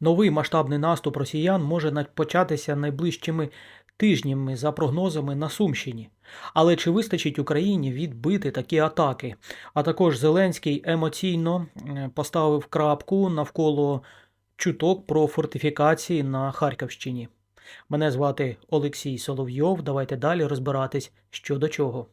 Новий масштабний наступ росіян може початися найближчими тижнями за прогнозами на Сумщині. Але чи вистачить Україні відбити такі атаки? А також Зеленський емоційно е, поставив крапку навколо чуток про фортифікації на Харківщині. Мене звати Олексій Соловйов. Давайте далі розбиратись, що до чого.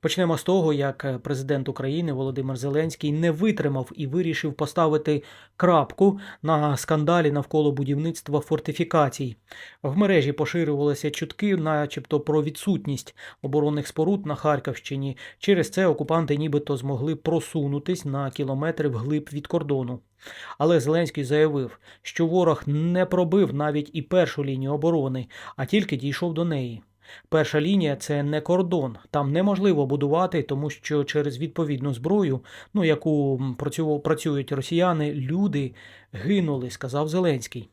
Почнемо з того, як е, президент України Володимир Зеленський не витримав і вирішив поставити крапку на скандалі навколо будівництва фортифікацій. В мережі поширювалися чутки, начебто про відсутність оборонних споруд на Харківщині. Через це окупанти нібито змогли просунутись на кілометри вглиб від кордону. Але Зеленський заявив, що ворог не пробив навіть і першу лінію оборони, а тільки дійшов до неї. Перша лінія це не кордон. Там неможливо будувати, тому що через відповідну зброю, ну яку працюють росіяни, люди гинули, сказав Зеленський.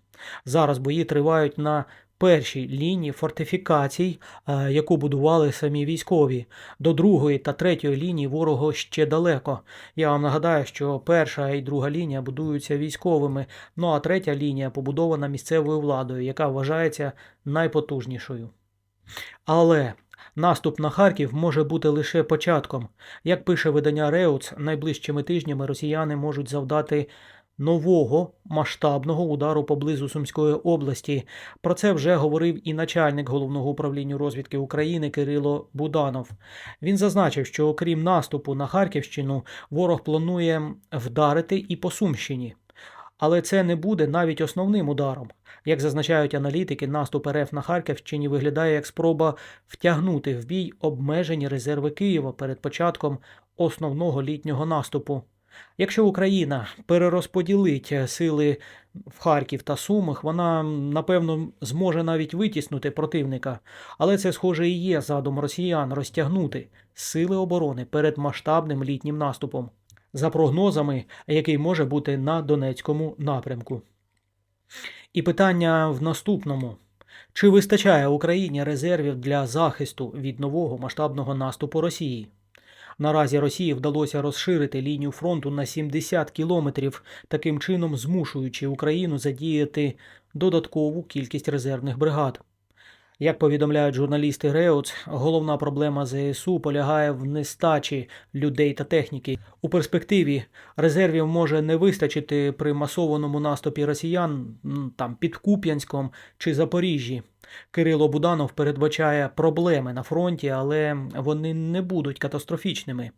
Зараз бої тривають на першій лінії фортифікацій, е, яку будували самі військові. До другої та третьої лінії ворогу ще далеко. Я вам нагадаю, що перша і друга лінія будуються військовими, ну а третя лінія побудована місцевою владою, яка вважається найпотужнішою. Але наступ на Харків може бути лише початком. Як пише видання Реуц, найближчими тижнями росіяни можуть завдати нового масштабного удару поблизу Сумської області. Про це вже говорив і начальник головного управління розвідки України Кирило Буданов. Він зазначив, що окрім наступу на Харківщину, ворог планує вдарити і по Сумщині. Але це не буде навіть основним ударом. Як зазначають аналітики, наступ РФ на Харківщині виглядає як спроба втягнути в бій обмежені резерви Києва перед початком основного літнього наступу. Якщо Україна перерозподілить сили в Харків та Сумах, вона напевно зможе навіть витіснути противника. Але це, схоже, і є задум росіян розтягнути сили оборони перед масштабним літнім наступом, за прогнозами, який може бути на Донецькому напрямку. І питання в наступному: чи вистачає Україні резервів для захисту від нового масштабного наступу Росії? Наразі Росії вдалося розширити лінію фронту на 70 кілометрів, таким чином змушуючи Україну задіяти додаткову кількість резервних бригад. Як повідомляють журналісти Реуц, головна проблема ЗСУ полягає в нестачі людей та техніки. У перспективі резервів може не вистачити при масованому наступі росіян там під Куп'янськом чи Запоріжжі. Кирило Буданов передбачає проблеми на фронті, але вони не будуть катастрофічними.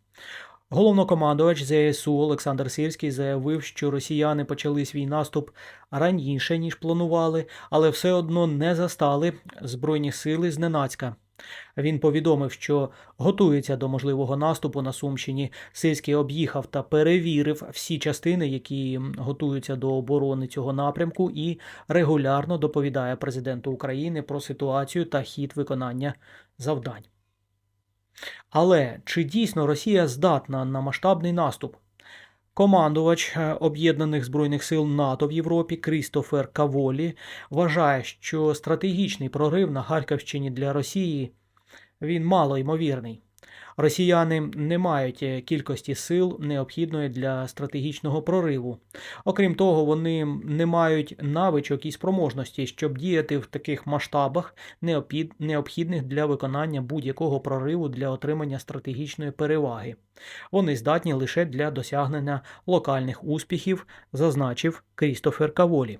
Головнокомандувач ЗСУ Олександр Сирський заявив, що росіяни почали свій наступ раніше, ніж планували, але все одно не застали збройні сили зненацька. Він повідомив, що готується до можливого наступу на Сумщині. Сирський об'їхав та перевірив всі частини, які готуються до оборони цього напрямку, і регулярно доповідає президенту України про ситуацію та хід виконання завдань. Але чи дійсно Росія здатна на масштабний наступ? Командувач е, Об'єднаних Збройних сил НАТО в Європі Крістофер Каволі вважає, що стратегічний прорив на Харківщині для Росії він мало ймовірний. Росіяни не мають е, кількості сил необхідної для стратегічного прориву. Окрім того, вони не мають навичок і спроможності, щоб діяти в таких масштабах, необхід- необхідних для виконання будь-якого прориву для отримання стратегічної переваги. Вони здатні лише для досягнення локальних успіхів, зазначив Крістофер Каволі.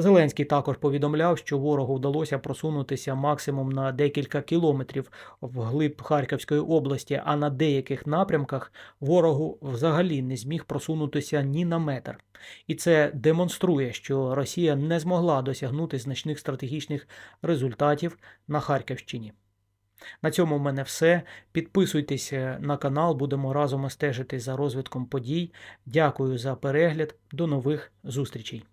Зеленський також повідомляв, що ворогу вдалося просунутися максимум на декілька кілометрів вглиб Харківської області, а на деяких напрямках ворогу взагалі не зміг просунутися ні на метр. І це демонструє, що Росія не змогла досягнути значних стратегічних результатів на Харківщині. На цьому в мене все. Підписуйтесь на канал, будемо разом стежити за розвитком подій. Дякую за перегляд. До нових зустрічей.